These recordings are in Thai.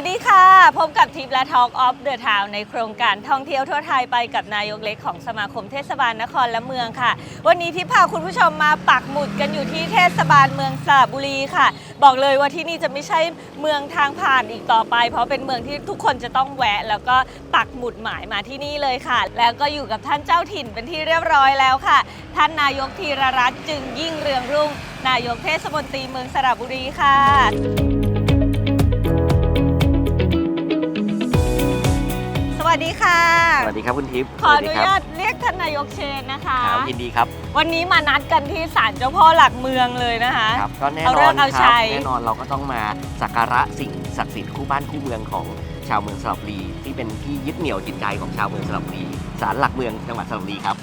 วัสดีค่ะ พบกับทิปและ Talk of the Town ในโครงการท่องเที่ยวทั่วไทยไปกับนายกเล็กของสมาคมเทศบาลนครและเมืองค่ะ วันนี้ทิพพาคุณผู้ชมมาปักหมุดกันอยู่ที่เทศบาลเมืองสระบุรีค่ะ บอกเลยว่าที่นี่จะไม่ใช่เมืองทางผ่านอีกต่อไป เพราะเป็นเมืองที่ทุกคนจะต้องแวะ แล้วก็ปักหมุดหมายมาที่นี่เลยค่ะ แล้วก็อยู่กับท่านเจ้าถิ่นเป็นที่เรียบร้อยแล้วค่ะ ท่านนายกธีรรัตน์จึงยิ่งเรืองรุ่ง นายกเทศมนตรีเมืองสระบุรีค่ะ ดีค่ะ สวัสดีครับคุณทิพย์ขออสวัสนุดีครัญาบตเรียกท่านนายกเชนนะคะครับยินดีครับ วันนี้มานัดกันที่ศาลเจ้าพ่อหลักเมืองเลยนะคะครับก็แน่เอานเรื่ออนงเอาคชัรับยแน่นอนเราก็ต้องมาสักการะสิ่งศักดิ์สิทธิ์คู่บ้านคู่เมืองของชาวเมืองสระบุรีที่เป็นที่ยึดเหนี่ยวจิตใจของชาวเมืองสระบุรีศาลหลักเมืองจังหวัดสระบุรีครับ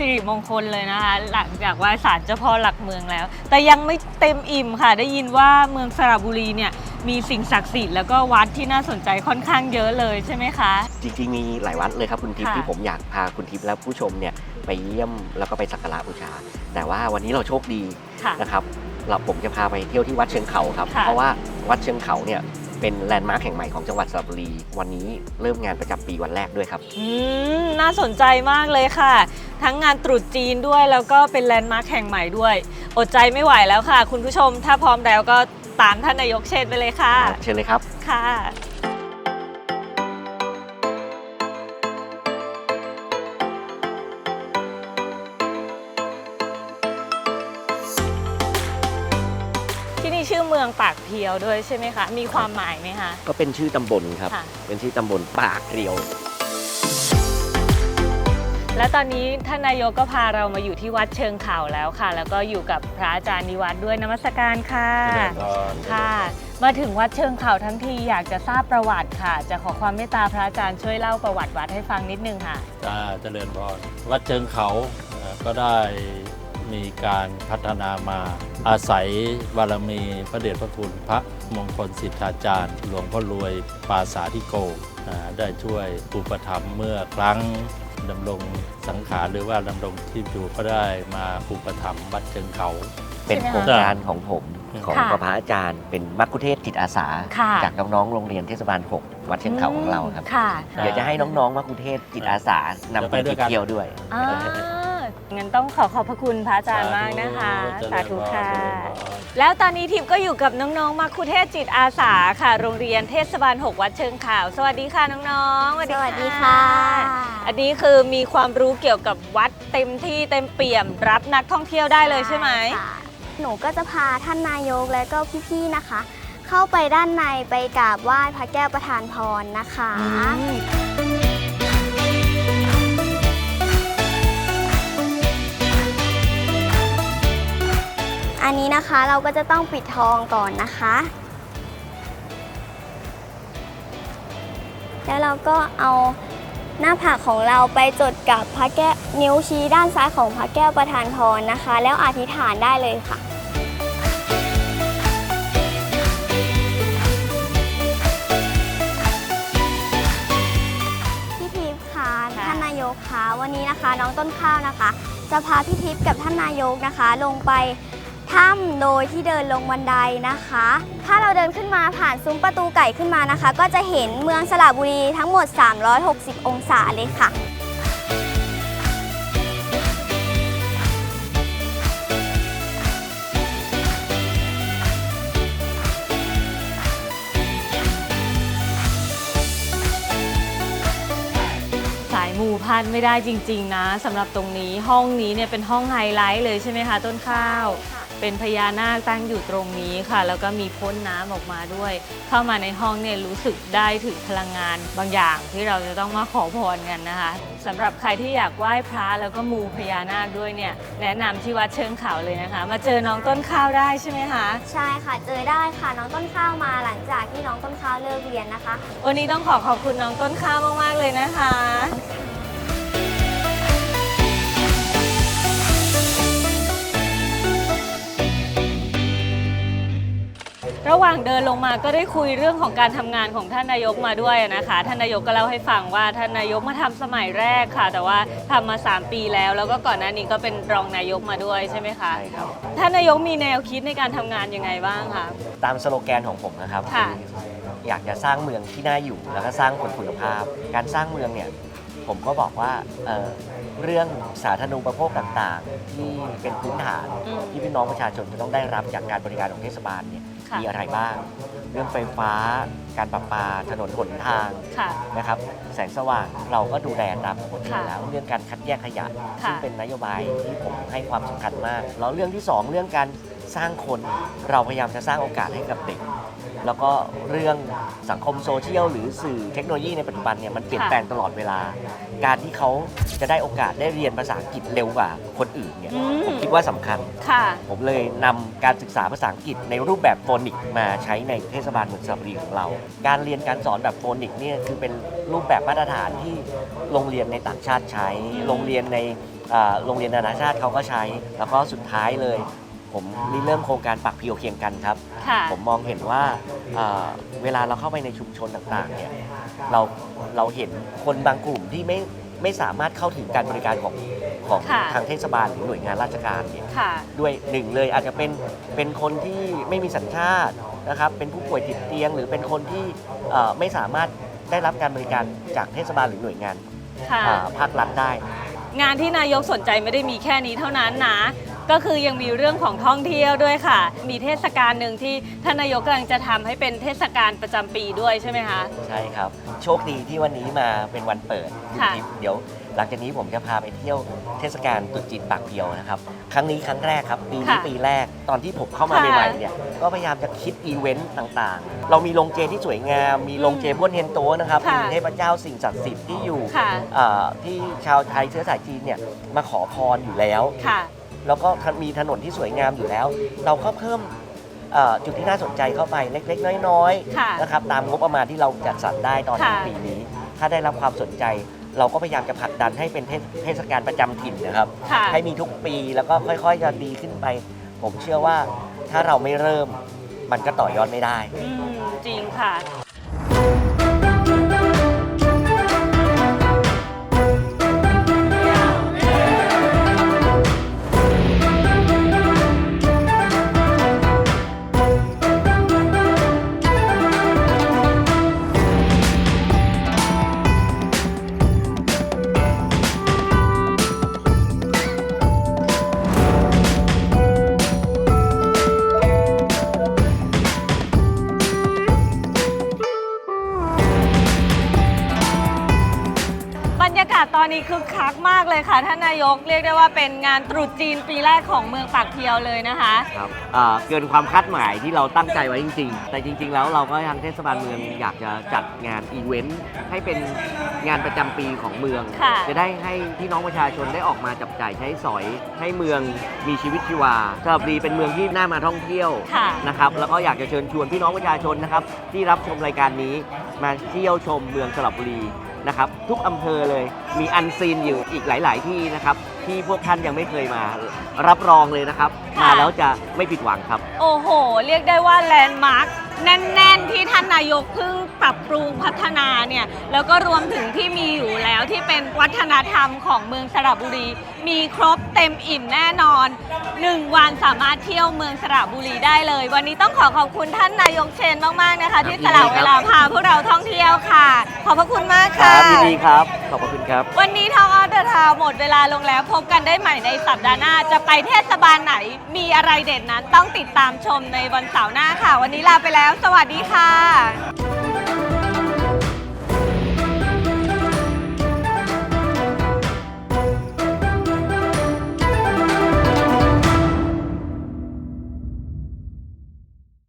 สึกเป็นสิริมงคลเลยนะคะ หลังจากไหว่าศาลเจ้าพ่อหลักเมืองแล้ว แต่ยังไม่เต็มอิ่มค่ะ ได้ยินว่าเมืองสระบุรีเนี่ยมีสิ่งศักดิ์สิทธิ์แล้วก็วัดที่น่าสนใจค่อนข้างเยอะเลยใช่ไหมคะ จริงๆมีหลายวัดเลยครับคุณทิพย์ค่ะ ที่ผมอยากพาคุณทิพย์และผู้ชมเนี่ยไปเยี่ยมแล้วก็ไปสักการะบูชา แต่ว่าวันนี้เราโชคดีค่ะ นะครับเราผมจะพาไปเที่ยวที่วัดเชิงเขาครับ ค่ะ เพราะว่าวัดเชิงเขาเนี่ยเป็นแลนด์มาร์คแห่งใหม่ของจังหวัดสระบุรี วันนี้เริ่มงานประจำปีวันแรกด้วยครับ อืมน่าสนใจมากเลยค่ะ ทั้งงานตรุษจีนด้วยแล้วก็เป็นแลนด์มาร์คแห่งใหม่ด้วย อดใจไม่ไหวแล้วค่ะ คุณผู้ชมถ้าพร้อมแล้วก็ตามท่านนายกเชนไปเลยค่ะ เชิญเลยครับ ค่ะ ที่นี่ชื่อเมืองปากเพียวด้วยใช่ไหมคะ มีความหมายไหมคะ ก็เป็นชื่อตำบลครับ ค่ะ เป็นชื่อตำบลปากเกลียว และตอนนี้ท่านนายกก็พาเรามาอยู่ที่วัดเชิงเขาแล้วค่ะ แล้วก็อยู่กับพระอาจารย์นิวัฒน์ด้วยนมัสการค่ะค่ะ มาถึงวัดเชิงเขาทั้งทีอยากจะทราบประวัติค่ะ จะขอความเมตตาพระอาจารย์ช่วยเล่าประวัติวัดให้ฟังนิดนึงค่ะจ้าเจริญพรวัดเชิงเขาเอ่อก็ได้มีการพัฒนามาอาศัยบารมีพระเดชพระคุณพระมงคลสิทธาจารย์ หลวงพ่อรวยปราสาธิโกอ่า ได้ช่วยอุปถัมภ์เมื่อครั้งดำรงสังขารหรือว่าดำรงที่อยู่ก็ได้มาอุปถัมภ์วัดเชิงเขา เป็นใช่ไหมคะโครงการของผมของค่ะพระอาจารย์ เป็นมัคคุเทศก์จิตอาสา ค่ะ จากน้องๆโรงเรียนเทศบาล 6 วัดเชียงเขาของเราครับ ค่ะ เดี๋ยวจะให้น้องๆมัคคุเทศก์จิตอาสานำไปเดี๋ยวไปด้วยกันเที่ยวด้วย อ่า งั้นต้องขอขอบพระคุณพระอาจารย์มากนะคะ สาธุค่ะ แล้วตอนนี้ทิพย์ก็อยู่กับน้องๆมาคุเทศจิตอาสาค่ะ โรงเรียนเทศบาล 6 วัดเชิงข่าว สวัสดีค่ะน้องๆสวัสดีค่ะ อันนี้คือมีความรู้เกี่ยวกับวัดเต็มที่เต็มเปี่ยมรับนักท่องเที่ยวได้เลยใช่ไหมค่ะหนูก็จะพาท่านนายกและก็พี่ๆนะคะ เข้าไปด้านในไปกราบไหว้พระแก้วประธานพรนะคะ อันนี้นะคะเราก็จะต้องปิดทองก่อนนะคะ แล้วเราก็เอาหน้าผากของเราไปจดกับพระแก้วนิ้วชี้ด้านซ้ายของพระแก้วประธานพรนะคะ แล้วอธิษฐานได้เลยค่ะพี่ทิพย์ค่ะค่ะท่านนายกคะวันนี้นะคะ น้องต้นข้าวนะคะ จะพาพี่ทิพย์กับท่านนายกนะคะ ลงไป ถ้ำโดยที่เดินลงบันไดนะคะ ถ้าเราเดินขึ้นมาผ่านซุ้มประตูไก่ขึ้นมานะคะ ก็จะเห็นเมืองสระบุรีทั้งหมด 360 องศาเลยค่ะ สายมูพลาดไม่ได้จริง ๆ นะสำหรับตรงนี้ห้องนี้เนี่ยเป็นห้องไฮไลท์เลยใช่ไหมคะ ต้นข้าว เป็นพญานาคตั้งอยู่ตรงนี้ค่ะ แล้วก็มีพ่นน้ำออกมาด้วย เข้ามาในห้องเนี่ยรู้สึกได้ถึงพลังงานบางอย่างที่เราจะต้องมาขอพรกันนะคะสำหรับใครที่อยากไหว้พระแล้วก็มูพญานาคด้วยเนี่ยแนะนำที่วัดเชิงเขาเลยนะคะ มาเจอน้องต้นข้าวได้ใช่ไหมคะ ใช่ค่ะเจอได้ค่ะน้องต้นข้าวมาหลังจากที่น้องต้นข้าวเลิกเรียนนะคะ วันนี้ต้องขอขอบคุณน้องต้นข้าวมากๆเลยนะคะ ระหว่างเดินลงมาก็ได้คุยเรื่องของการทำงานของท่านนายกมาด้วยนะคะ ท่านนายกก็เล่าให้ฟังว่าท่านนายกมาทำสมัยแรกค่ะ แต่ว่าทำมา 3 ปีแล้ว แล้วก็ก่อนหน้านี้ก็เป็นรองนายกมาด้วยใช่ไหมคะใช่ครับท่านนายกมีแนวคิดในการทำงานยังไงบ้างคะตามสโลแกนของผมนะครับค่ะออยากจะสร้างเมืองที่น่าอยู่แล้วก็สร้างคนคุณภาพ การสร้างเมืองเนี่ยผมก็บอกว่าเอ่อเรื่องสาธารณูปโภคต่างๆ ที่เป็นพื้นฐานอืมที่พี่น้องประชาชนจะต้องได้รับจากการบริการของเทศบาลเนี่ย ค่ะ มีอะไรบ้าง เรื่องไฟฟ้า การประปา ถนนหนทางค่ะ นะครับ แสงสว่างเราก็ดูแลตามปกติค่ะแล้วเรื่องการคัดแยกขยะค่ะซึ่งเป็นนโยบายที่ผมให้ความสำคัญมาก แล้วเรื่องที่สองเรื่องการสร้างคนเราพยายามจะสร้างโอกาสให้กับเด็ก แล้วก็เรื่องสังคมโซเชียลหรือสื่อเทคโนโลยีในปัจจุบันเนี่ยมันเปลี่ยนค่ะแปลงตลอดเวลา การที่เขาจะได้โอกาสได้เรียนภาษาอังกฤษเร็วกว่าคนอื่นเนี่ยอืม ผมคิดว่าสำคัญ ค่ะ ผมเลยนำการศึกษาภาษาอังกฤษในรูปแบบโฟนิกมาใช้ในเทศบาลเมืองสระบุรีของเรา การเรียนการสอนแบบโฟนิกเนี่ยคือเป็นรูปแบบมาตรฐานที่โรงเรียนในต่างชาติใช้ โรงเรียนในอ่าโรงเรียนนานาชาติเขาก็ใช้ แล้วก็สุดท้ายเลย ผมริเริ่มโครงการปักเพียวเคียงกันครับ ค่ะผมมองเห็นว่าอ่าเวลาเราเข้าไปในชุมชนต่างๆเนี่ยเราเราเห็นคนบางกลุ่มที่ไม่ไม่สามารถเข้าถึงการบริการของของค่ะ ทางเทศบาลหรือหน่วยงานราชการเนี่ย ค่ะ ด้วยหนึ่งเลยอาจจะเป็นเป็นคนที่ไม่มีสัญชาตินะครับเป็นผู้ป่วยติดเตียง หรือเป็นคนที่เอ่อไม่สามารถได้รับการบริการจากเทศบาลหรือหน่วยงานค่ะ อ่าภาครัฐได้ งานที่นายกสนใจไม่ได้มีแค่นี้เท่านั้นนะ ก็คือยังมีเรื่องของท่องเที่ยวด้วยค่ะ มีเทศกาลหนึ่งที่ท่านนายกกำลังจะทำให้เป็นเทศกาลประจำปีด้วยใช่ไหมคะ ใช่ครับ โชคดีที่วันนี้มาเป็นวันเปิดค่ะ เดี๋ยวห ลังจากนี้ผมจะพาไปเที่ยวเทศกาลตรุษจีนปากเพียวนะครับ ครั้งนี้ครั้งแรกครับปีนี้ค่ะปีแรกตอนที่ผมเข้ามาค่ะใหม่ๆเนี่ยก็พยายามจะคิดอีเวนต์ต่างๆ เรามีโรงเจที่สวยงาม มีโรงเจบ้วนเฮยนโตนะครับค่ะ มีเทพเจ้าสิ่งศักดิ์สิทธิ์ที่อยู่ค่ะ เอ่อที่ชาวไทยเชื้อสายจีนเนี่ยมาขอพรอยู่แล้ว ค่ะ แล้วก็มีถนนที่สวยงามอยู่แล้ว เราก็เพิ่มเอ่อจุดที่น่าสนใจเข้าไปเล็กๆ น้อยค่ะ ๆนะครับตามงบประมาณที่เราจัดสรรได้ตอนค่ะ ปีนี้ ถ้าได้รับความสนใจ เราก็พยายามจะผลักดันให้เป็นเทศเทศกาลประจำถิ่นนะครับ ค่ะ ให้มีทุกปีแล้วก็ค่อยๆจะดีขึ้นไป ผมเชื่อว่าถ้าเราไม่เริ่มมันก็ต่อยอดไม่ได้ อืมจริงค่ะ รยากาศตอนนี้คึกคักมากเลยค่ะ ท่านนายกเรียกได้ว่าเป็นงานตรุษจีนปีแรกของเมืองปากเพียวเลยนะคะ ครับอ่าเกินความคาดหมายที่เราตั้งใจไว้จริง ๆ แต่จริง ๆ แล้วเราก็ทางเทศบาลเมืองอยากจะจัดงานอีเวนต์ให้เป็นงานประจำปีของเมือง ค่ะ จะได้ให้พี่น้องประชาชนได้ออกมาจับจ่ายใช้สอย ให้เมืองมีชีวิตชีวาสระบุรีเป็นเมืองที่น่ามาท่องเที่ยว ค่ะ นะครับแล้วก็อยากจะเชิญชวนพี่น้องประชาชนนะครับที่รับชมรายการนี้มาเที่ยวชมเมืองสระบุรี นะครับทุกอำเภอเลยมีอันซีนอยู่อีกหลาย ๆ ที่นะครับที่พวกท่านยังไม่เคยมารับรองเลยนะครับค่ะมาแล้วจะไม่ผิดหวังครับ โอ้โห เรียกได้ว่าแลนด์มาร์ค แน่นๆ ที่ท่านนายกเพิ่งปรับปรุงพัฒนาเนี่ยแล้วก็รวมถึงที่มีอยู่แล้วที่เป็นวัฒนธรรมของเมืองสระบุรี มีครบเต็มอิ่มแน่นอน 1 วันสามารถเที่ยวเมืองสระบุรีได้เลย วันนี้ต้องขอขอบคุณท่านนายกเชนมากๆนะคะ ที่สละเวลาพาพวกเราท่องเที่ยวค่ะ ขอบพระคุณมากคค่ะ รับยินดีครับ ขอบพระคุณครับ วันนี้ทองออเดอร์ทาวหมดเวลาลงแล้ว พบกันได้ใหม่ในสัปดาห์หน้า จะไปเทศบาลไหน มีอะไรเด็ดนั้นต้องติดตามชมในวันเสาร์หน้าค่ะ วันนี้ลาไปแล้ว สวัสดีค่ะ